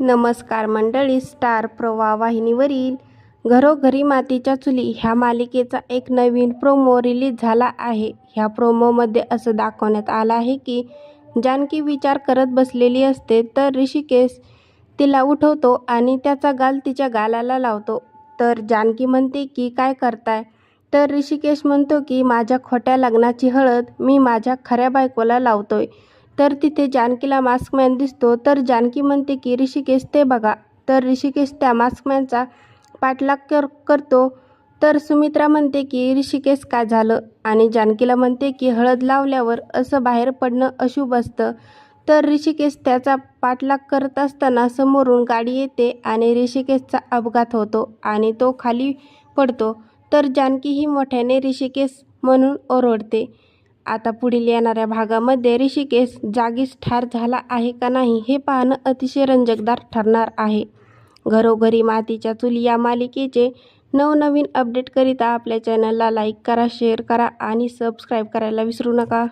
नमस्कार मंडळी स्टार प्रवाह वाहिनीवरील घरोघरी मातीच्या चुली ह्या मालिकेचा एक नवीन प्रोमो रिलीज झाला आहे. ह्या प्रोमोमध्ये असं दाखवण्यात आलं आहे की जानकी विचार करत बसलेली असते तर ऋषिकेश तिला उठवतो आणि त्याचा गाल तिच्या गालाला लावतो. तर जानकी म्हणते की काय करताय? तर ऋषिकेश म्हणतो की माझ्या खोट्या लग्नाची हळद मी माझ्या खऱ्या बायकोला लावतोय. तर तिथे जानकीला मास्कमॅन दिसतो. तर जानकी म्हणते की ऋषिकेश ते बघा. तर ऋषिकेश त्या मास्कमॅनचा पाठलाग कर करतो. तर सुमित्रा म्हणते की ऋषिकेश काय झालं? आणि जानकीला म्हणते की हळद लावल्यावर असं बाहेर पडणं अशुभ असतं. तर ऋषिकेश त्याचा पाठलाग करत असताना समोरून गाडी येते आणि ऋषिकेशचा अपघात होतो आणि तो खाली पडतो. तर जानकी ही मोठ्याने ऋषिकेश म्हणून ओरडते. आता पुढील येणाऱ्या भागामध्ये ऋषिकेश जागीच ठार झाला आहे का नाही हे पाहणं अतिशय रंजकदार ठरणार आहे. घरोघरी मातीच्या चुली या मालिकेचे नवनवीन अपडेटकरिता आपल्या चॅनलला लाईक करा शेअर करा आणि सबस्क्राईब करायला विसरू नका.